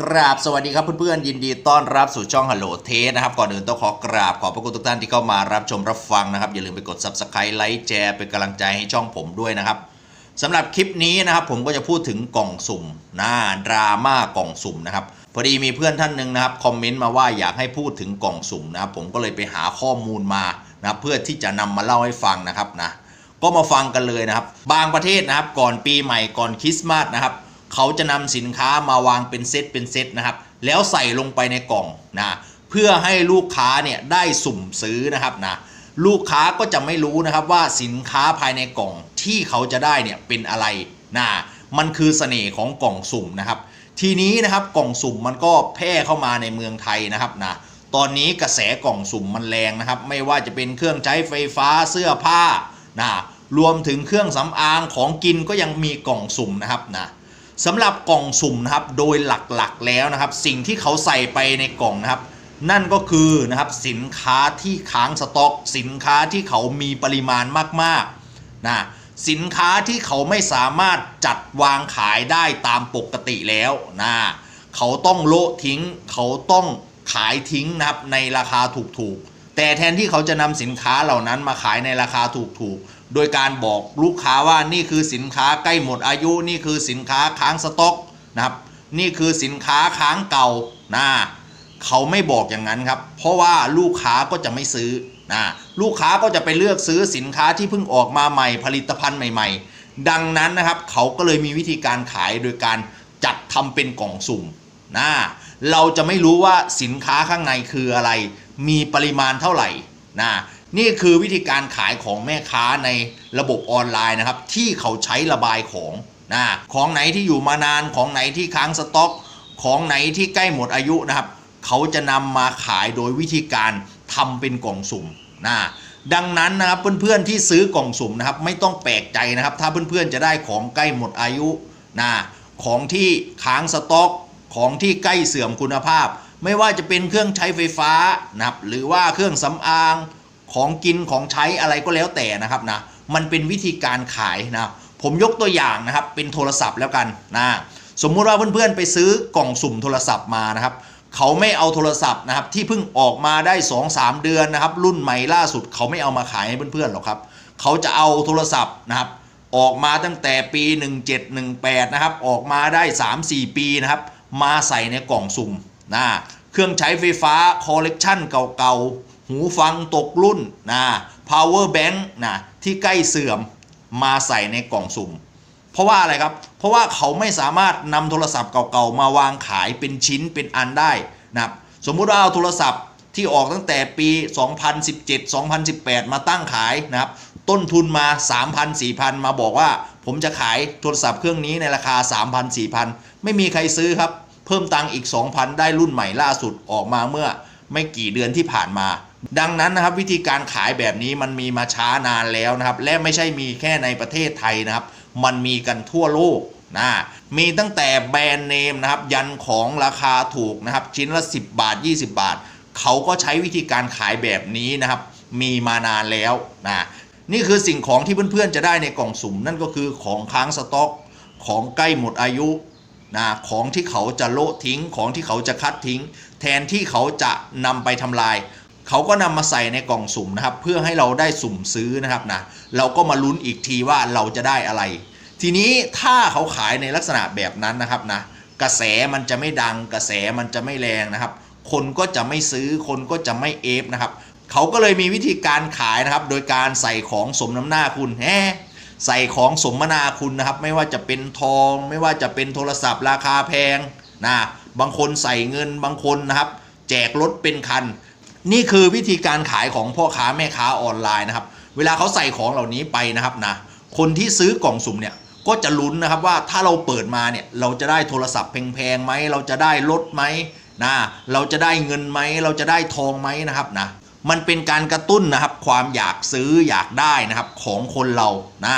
กราบสวัสดีครับเพื่อนๆยินดีต้อนรับสู่ช่องฮัลโหลเทสนะครับ ก่อนอื่นต้องขอกราบขอบพระคุณทุกท่านที่เข้ามารับชมรับฟังนะครับ อย่าลืมไปกด subscribe ไลค์แชร์เป็นกำลังใจให้ช่องผมด้วยนะครับสำหรับคลิปนี้นะครับผมก็จะพูดถึงกล่องสุ่มหน้าดราม่ากล่องสุ่มนะครับพอดีมีเพื่อนท่านหนึ่งนะครับคอมเมนต์มาว่าอยากให้พูดถึงกล่องสุ่มนะครับผมก็เลยไปหาข้อมูลมานะเพื่อที่จะนำมาเล่าให้ฟังนะครับนะก็มาฟังกันเลยนะครับ บางประเทศนะครับก่อนปีใหม่ก่อนคริสต์มาสนะครับ เขาจะนำสินค้ามาวางเป็นเซตเป็นเซตนะครับ แล้วใส่ลงไปในกล่องนะเพื่อให้ลูกค้าเนี่ยได้สุ่มซื้อนะครับนะลูกค้าก็จะไม่รู้นะครับว่าสินค้าภายในกล่องที่เขาจะได้เนี่ยเป็นอะไรนะมันคือเสน่ห์ของกล่องสุ่มนะครับ ทีนี้นะครับกล่องสุ่มมันก็แพร่เข้ามาในเมืองไทยนะครับนะตอนนี้กระแสกล่องสุ่มมันแรงนะครับ ไม่ว่าจะเป็นเครื่องใช้ไฟฟ้าเสื้อผ้านะรวมถึงเครื่องสำอางของกินก็ยังมีกล่องสุ่มนะครับนะ สำหรับกล่องสุ่มนะครับโดยหลักๆแล้วนะครับ สิ่งที่เขาใส่ไปในกล่องนะครับ นั่นก็คือนะครับสินค้าที่ค้างสต็อก สินค้าที่เขามีปริมาณมากๆนะสินค้าที่เขาไม่สามารถจัดวางขายได้ตามปกติแล้วนะเขาต้องโละทิ้ง เขาต้องขายทิ้งนะครับในราคาถูกๆ แต่แทนที่เขาจะนำสินค้าเหล่านั้นมาขายในราคาถูกๆ โดยการบอกลูกค้าว่านี่คือสินค้าใกล้หมดอายุนี่คือสินค้าค้างสต็อกนะครับ นี่คือสินค้าค้างเก่านะเขาไม่บอกอย่างนั้นครับ เพราะว่าลูกค้าก็จะไม่ซื้อนะลูกค้าก็จะไปเลือกซื้อสินค้าที่เพิ่งออกมาใหม่ผลิตภัณฑ์ใหม่ ๆ ดังนั้นนะครับเขาก็เลยมีวิธีการขายโดยการจัดทำเป็นกล่องสุ่มนะเราจะไม่รู้ว่าสินค้าข้างในคืออะไร มีปริมาณเท่าไหร่นะ นี่คือวิธีการขายของแม่ค้าในระบบออนไลน์นะครับ ที่เขาใช้ระบายของนะของไหนที่อยู่มานานของไหนที่ค้างสต็อก ของไหนที่ใกล้หมดอายุนะครับ เขาจะนำมาขายโดยวิธีการทำเป็นกล่องสุ่มนะดังนั้นนะครับเพื่อนๆที่ซื้อกล่องสุ่มนะครับ ไม่ต้องแปลกใจนะครับ ถ้าเพื่อนๆจะได้ของใกล้หมดอายุนะของที่ค้างสต็อกของที่ใกล้เสื่อมคุณภาพ ไม่ว่าจะเป็นเครื่องใช้ไฟฟ้านะครับหรือว่าเครื่องสำอาง ของกินของใช้อะไรก็แล้วแต่นะครับนะมันเป็นวิธีการขายนะผมยกตัวอย่างนะครับเป็นโทรศัพท์แล้วกันนะสมมุติว่าเพื่อนๆไปซื้อกล่องสุ่มโทรศัพท์มานะครับเขาไม่เอาโทรศัพท์นะครับที่เพิ่งออกมาได้ 2-3 เดือนนะครับรุ่นใหม่ล่าสุดเขาไม่เอามาขายให้เพื่อนๆหรอกครับเขาจะเอาโทรศัพท์นะครับออกมาตั้งแต่ปี 1718นะครับออกมาได้ 3-4 ปีนะครับมาใส่ในกล่องสุ่มนะเครื่องใช้ไฟฟ้าคอลเลกชันเก่าๆ หูฟังตกรุ่นนะ power bank นะที่ใกล้เสื่อมมาใส่ในกล่องสุ่ม เพราะว่าอะไรครับ เพราะว่าเขาไม่สามารถนำโทรศัพท์เก่าๆ มาวางขายเป็นชิ้นเป็นอันได้นะครับสมมุติว่าเอาโทรศัพท์ที่ออกตั้งแต่ปี 2017 2018 มาตั้งขายนะครับ ต้นทุนมา 3,000 4,000 มาบอกว่า ผมจะขายโทรศัพท์เครื่องนี้ในราคา 3,000 4,000 ไม่มีใครซื้อครับ เพิ่มตังค์อีก 2,000 ได้รุ่นใหม่ล่าสุดออกมาเมื่อไม่กี่เดือนที่ผ่านมา ดังนั้นนะครับวิธีการขายแบบนี้มันมีมาช้านานแล้วนะครับ และไม่ใช่มีแค่ในประเทศไทยนะครับ มันมีกันทั่วโลกนะมีตั้งแต่แบรนด์เนมนะครับยันของราคาถูกนะครับ ชิ้นละ 10 บาท 20 บาท เขาก็ใช้วิธีการขายแบบนี้นะครับ มีมานานแล้วนะนี่คือสิ่งของที่เพื่อนๆจะได้ในกล่องสุ่ม นั่นก็คือของค้างสต็อกของใกล้หมดอายุนะของที่เขาจะโละทิ้งของที่เขาจะคัดทิ้ง แทนที่เขาจะนำไปทำลาย เขาก็นำมาใส่ในกล่องสุ่มนะครับ เพื่อให้เราได้สุ่มซื้อนะครับนะเราก็มาลุ้นอีกทีว่าเราจะได้อะไร ทีนี้ถ้าเขาขายในลักษณะแบบนั้นนะครับนะกระแสมันจะไม่ดัง กระแสมันจะไม่แรงนะครับ คนก็จะไม่ซื้อคนก็จะไม่เอฟนะครับเขาก็เลยมีวิธีการขายนะครับ โดยการใส่ของสมน้ำหน้าคุณแฮใส่ของสมนาคุณนะครับ ไม่ว่าจะเป็นทอง ไม่ว่าจะเป็นโทรศัพท์ราคาแพงนะบางคนใส่เงินบางคนนะครับ แจกรถเป็นคัน นี่คือวิธีการขายของพ่อค้าแม่ค้าออนไลน์นะครับ เวลาเขาใส่ของเหล่านี้ไปนะครับนะ คนที่ซื้อกล่องสุ่มเนี่ยก็จะลุ้นนะครับว่าถ้าเราเปิดมาเนี่ยเราจะได้โทรศัพท์แพงๆไหมเราจะได้รถไหมนะเราจะได้เงินไหมเราจะได้ทองไหมนะครับนะมันเป็นการกระตุ้นนะครับ ความอยากซื้ออยากได้นะครับของคนเรานะ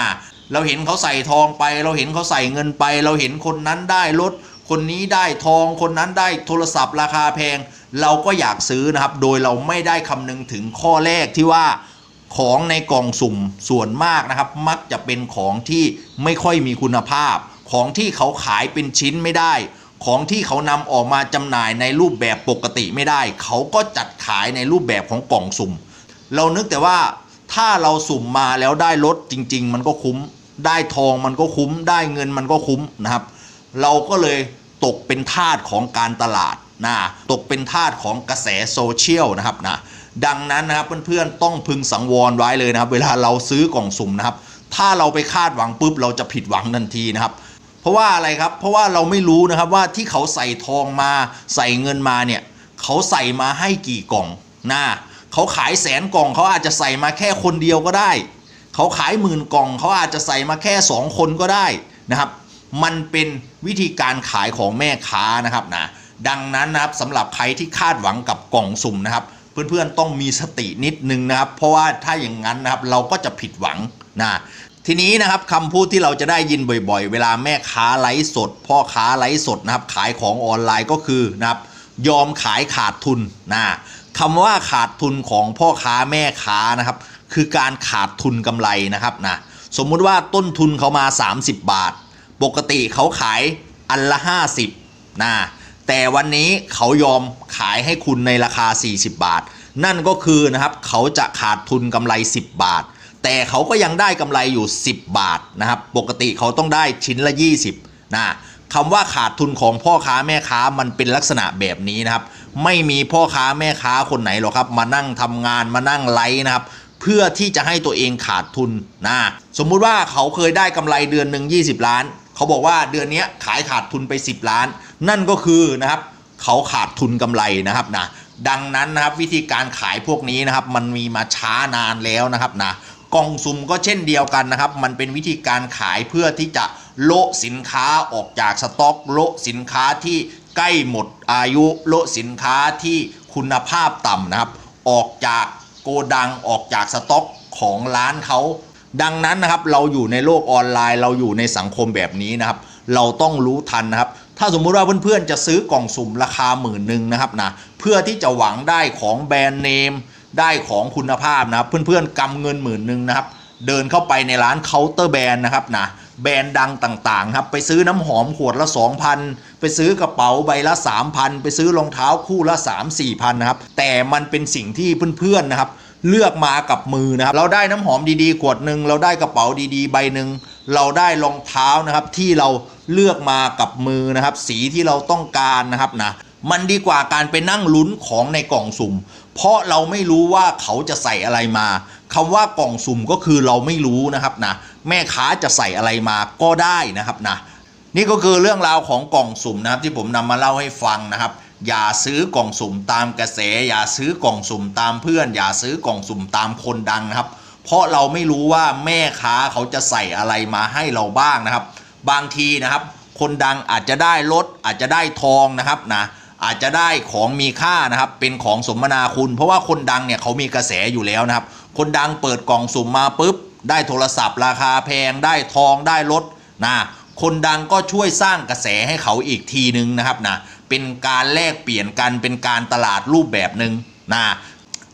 เราเห็นเขาใส่ทองไป เราเห็นเขาใส่เงินไป เราเห็นคนนั้นได้รถคนนี้ได้ทองคนนั้นได้โทรศัพท์ราคาแพง เราก็อยากซื้อนะครับ โดยเราไม่ได้คำนึงถึงข้อแรกที่ว่าของในกล่องสุ่มส่วนมากนะครับ มักจะเป็นของที่ไม่ค่อยมีคุณภาพ ของที่เขาขายเป็นชิ้นไม่ได้ ของที่เขานำออกมาจำหน่ายในรูปแบบปกติไม่ได้ เขาก็จัดขายในรูปแบบของกล่องสุ่ม เรานึกแต่ว่าถ้าเราสุ่มมาแล้วได้รถจริง ๆ มันก็คุ้ม ได้ทองมันก็คุ้ม ได้เงินมันก็คุ้มนะครับ เราก็เลยตกเป็นทาสของการตลาด นะตกเป็นทาสของกระแสโซเชียลนะครับนะดังนั้นนะครับเพื่อนๆต้องพึงสังวรไว้เลยนะครับ เวลาเราซื้อกล่องสุ่มนะครับ ถ้าเราไปคาดหวังปุ๊บเราจะผิดหวังทันทีนะครับ เพราะว่าอะไรครับเพราะว่าเราไม่รู้นะครับว่าที่เขาใส่ทองมาใส่เงินมาเนี่ยเขาใส่มาให้กี่กล่องนะเขาขายแสนกล่องเขาอาจจะใส่มาแค่คนเดียวก็ได้ เขาขายหมื่นกล่องเขาอาจจะใส่มาแค่สองคนก็ได้นะครับ มันเป็นวิธีการขายของแม่ค้านะครับนะ ดังนั้นนะครับสำหรับใครที่คาดหวังกับกล่องสุ่มนะครับ เพื่อนๆต้องมีสตินิดนึงนะครับ เพราะว่าถ้าอย่างนั้นนะครับเราก็จะผิดหวังนะทีนี้นะครับคำพูดที่เราจะได้ยินบ่อยๆ เวลาแม่ค้าไลฟ์สด พ่อค้าไลฟ์สดนะครับ ขายของออนไลน์ก็คือนะครับ ยอมขายขาดทุนนะคำว่าขาดทุนของพ่อค้าแม่ค้านะครับ คือการขาดทุนกำไรนะครับนะสมมุติว่าต้นทุนเขามา 30 บาท ปกติเขาขายอันละ 50นะ แต่วันนี้เขายอมขายให้คุณในราคา 40 บาท นั่นก็คือนะครับเขาจะขาดทุนกำไร 10 บาท แต่เขาก็ยังได้กำไรอยู่ 10 บาทนะครับ ปกติเขาต้องได้ชิ้นละ 20นะคำว่าขาดทุนของพ่อค้าแม่ค้ามันเป็นลักษณะแบบนี้นะครับ ไม่มีพ่อค้าแม่ค้าคนไหนหรอกครับ มานั่งทำงานมานั่งไลฟ์นะครับเพื่อที่จะให้ตัวเองขาดทุนนะสมมุติว่าเขาเคยได้กำไรเดือนหนึ่ง20 ล้าน เขาบอกว่าเดือนนี้ขายขาดทุนไป 10 ล้าน นั่นก็คือนะครับเขาขาดทุนกำไรนะครับนะดังนั้นนะครับวิธีการขายพวกนี้นะครับ มันมีมาช้านานแล้วนะครับนะกล่องสุ่มก็เช่นเดียวกันนะครับ มันเป็นวิธีการขายเพื่อที่จะโละสินค้าออกจากสต็อกโละสินค้าที่ใกล้หมดอายุโละสินค้าที่คุณภาพต่ำนะครับ ออกจากโกดังออกจากสต็อกของร้านเขาดังนั้นนะครับเราอยู่ในโลกออนไลน์ เราอยู่ในสังคมแบบนี้นะครับ เราต้องรู้ทันนะครับ ถ้าสมมุติว่าเพื่อนๆจะซื้อกล่องสุ่มราคาหมื่นหนึ่งนะครับนะเพื่อที่จะหวังได้ของแบรนด์เนมได้ของคุณภาพนะครับ เพื่อนๆกำเงินหมื่นหนึ่งนะครับ เดินเข้าไปในร้านเคาน์เตอร์แบรนด์นะครับนะแบรนด์ดังต่างๆครับไปซื้อน้ำหอมขวดละ 2,000 ไปซื้อกระเป๋าใบละ 3,000 ไปซื้อรองเท้าคู่ละ 3 4พันนะครับ แต่มันเป็นสิ่งที่เพื่อนๆนะครับ เลือกมากับมือนะครับ เราได้น้ำหอมดีๆขวดหนึ่งเราได้กระเป๋าดีๆ ใบหนึ่งเราได้รองเท้านะครับที่เราเลือกมากับมือนะครับ สีที่เราต้องการนะครับนะมันดีกว่าการไปนั่งลุ้นของในกล่องสุ่ม เพราะเราไม่รู้ว่าเขาจะใส่อะไรมาคำว่ากล่องสุ่มก็คือเราไม่รู้นะครับนะแม่ค้าจะใส่อะไรมาก็ได้นะครับนะนี่ก็คือเรื่องราวของกล่องสุ่มนะครับที่ผมนำมาเล่าให้ฟังนะครับ อย่าซื้อกล่องสุ่มตามกระแส อย่าซื้อกล่องสุ่มตามเพื่อน อย่าซื้อกล่องสุ่มตามคนดังนะครับ เพราะเราไม่รู้ว่าแม่ค้าเขาจะใส่อะไรมาให้เราบ้างนะครับ บางทีนะครับ คนดังอาจจะได้รถอาจจะได้ทองนะครับนะอาจจะได้ของมีค่านะครับ เป็นของสมนาคุณ เพราะว่าคนดังเนี่ยเขามีกระแสอยู่แล้วนะครับ คนดังเปิดกล่องสุ่มมาปุ๊บ ได้โทรศัพท์ ราคาแพงได้ทองได้รถนะคนดังก็ช่วยสร้างกระแสให้เขาอีกทีนึงนะครับนะ เป็นการแลกเปลี่ยนกันเป็นการตลาดรูปแบบหนึ่งนะ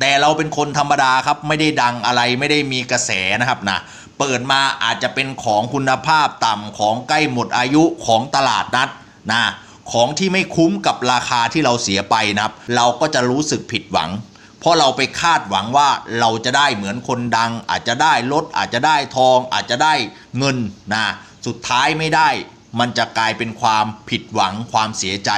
แต่เราเป็นคนธรรมดาครับไม่ได้ดังอะไรไม่ได้มีกระแสนะครับนะเปิดมาอาจจะเป็นของคุณภาพต่ำของใกล้หมดอายุของตลาดนัดนะของที่ไม่คุ้มกับราคาที่เราเสียไปนะครับ เราก็จะรู้สึกผิดหวัง เพราะเราไปคาดหวังว่าเราจะได้เหมือนคนดัง อาจจะได้รถอาจจะได้ทอง อาจจะได้เงินนะสุดท้ายไม่ได้ มันจะกลายเป็นความผิดหวังความเสียใจ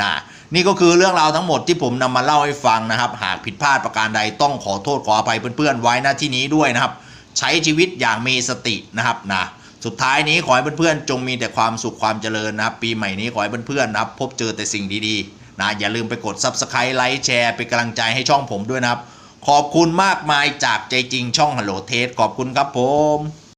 นะนี่ก็คือเรื่องราวทั้งหมดที่ผมนำมาเล่าให้ฟังนะครับ หากผิดพลาดประการใดต้องขอโทษขออภัยเพื่อนๆไว้หน้าที่นี้ด้วยนะครับ ใช้ชีวิตอย่างมีสตินะครับนะสุดท้ายนี้ขอให้เพื่อนๆจงมีแต่ความสุขความเจริญนะครับ ปีใหม่นี้ขอให้เพื่อนๆนะครับ พบเจอแต่สิ่งดีๆนะอย่าลืมไปกด Subscribe ไลค์แชร์เป็นกำลังใจให้ช่องผมด้วยนะครับ ขอบคุณมากมายจากใจจริงช่องฮัลโหลเทสขอบคุณครับผม